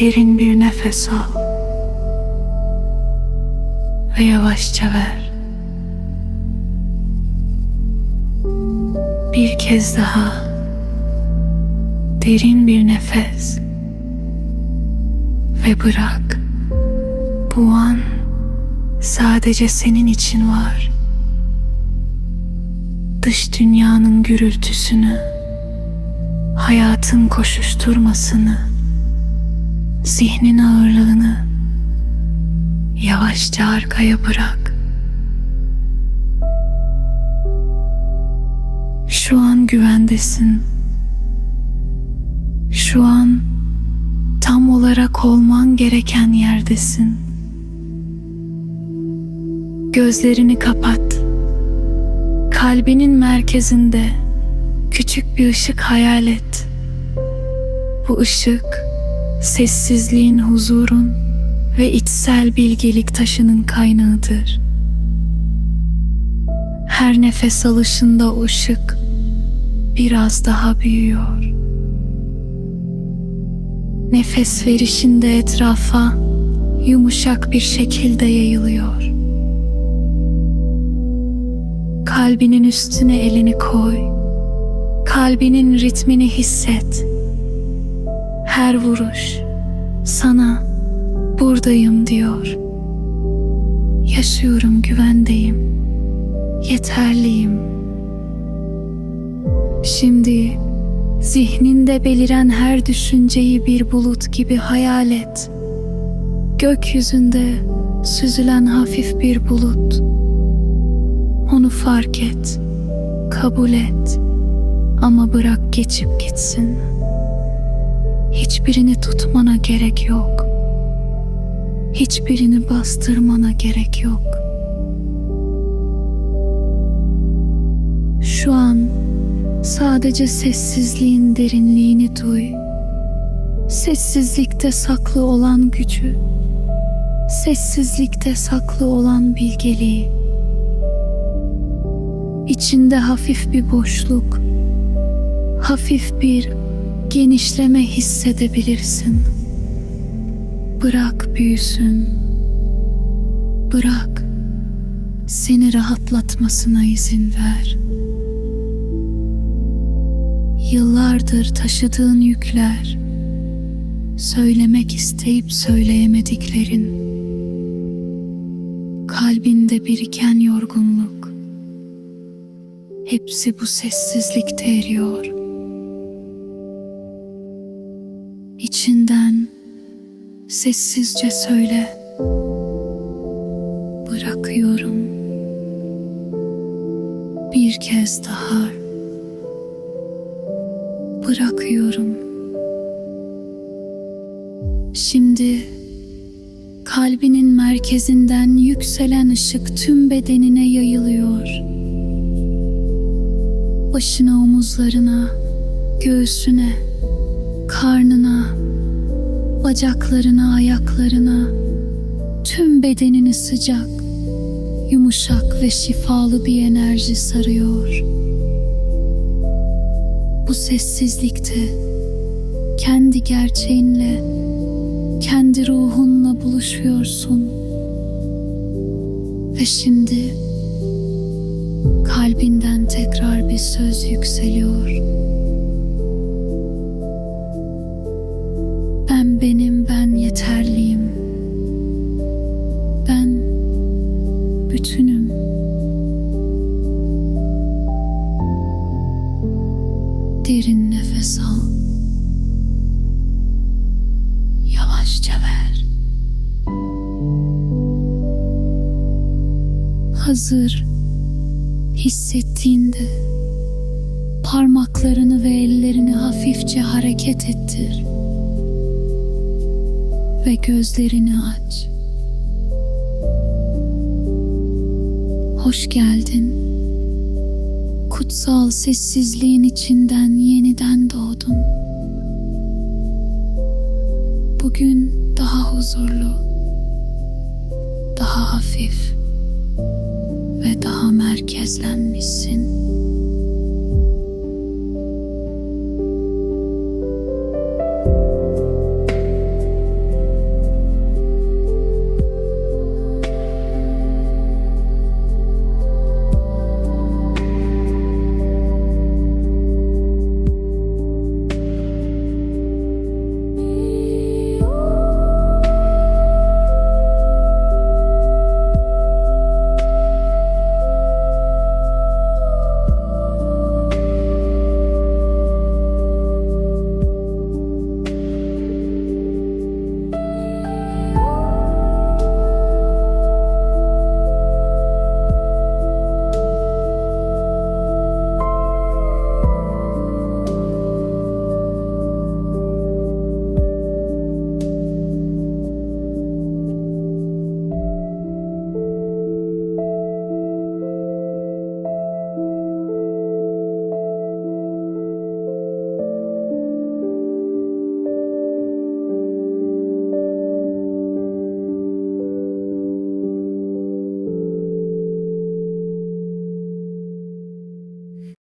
Derin bir nefes al. Ve yavaşça ver. Bir kez daha derin bir nefes ve bırak. Bu an sadece senin için var. Dış dünyanın gürültüsünü, hayatın koşuşturmasını, zihnin ağırlığını yavaşça arkaya bırak. Şu an güvendesin. Şu an tam olarak olman gereken yerdesin. Gözlerini kapat. Kalbinin merkezinde küçük bir ışık hayal et. Bu ışık sessizliğin, huzurun ve içsel bilgelik taşının kaynağıdır. Her nefes alışında ışık biraz daha büyüyor. Nefes verişinde etrafa yumuşak bir şekilde yayılıyor. Kalbinin üstüne elini koy. Kalbinin ritmini hisset. Her vuruş sana buradayım diyor. Yaşıyorum, güvendeyim. Yeterliyim. Şimdi zihninde beliren her düşünceyi bir bulut gibi hayal et. Gökyüzünde süzülen hafif bir bulut. Onu fark et, kabul et ama bırak geçip gitsin. Hiçbirini tutmana gerek yok. Hiçbirini bastırmana gerek yok. Şu an sadece sessizliğin derinliğini duy. Sessizlikte saklı olan gücü, sessizlikte saklı olan bilgeliği. İçinde hafif bir boşluk, hafif bir genişleme hissedebilirsin. Bırak büyüsün. Bırak seni rahatlatmasına izin ver. Yıllardır taşıdığın yükler, söylemek isteyip söyleyemediklerin, kalbinde biriken yorgunluk, hepsi bu sessizlikte eriyor. Sessizce söyle. Bırakıyorum. Bir kez daha. Bırakıyorum. Şimdi kalbinin merkezinden yükselen ışık tüm bedenine yayılıyor. Başına, omuzlarına, göğsüne, karnına, bacaklarına, ayaklarına, tüm bedenini sıcak, yumuşak ve şifalı bir enerji sarıyor. Bu sessizlikte kendi gerçeğinle, kendi ruhunla buluşuyorsun. Ve şimdi kalbinden tekrar bir söz yükseliyor. Bütünüm. Derin nefes al. Yavaşça ver. Hazır hissettiğinde parmaklarını ve ellerini hafifçe hareket ettir ve gözlerini aç. Hoş geldin. Kutsal sessizliğin içinden yeniden doğdun. Bugün daha huzurlu, daha hafif ve daha merkezlenmişsin.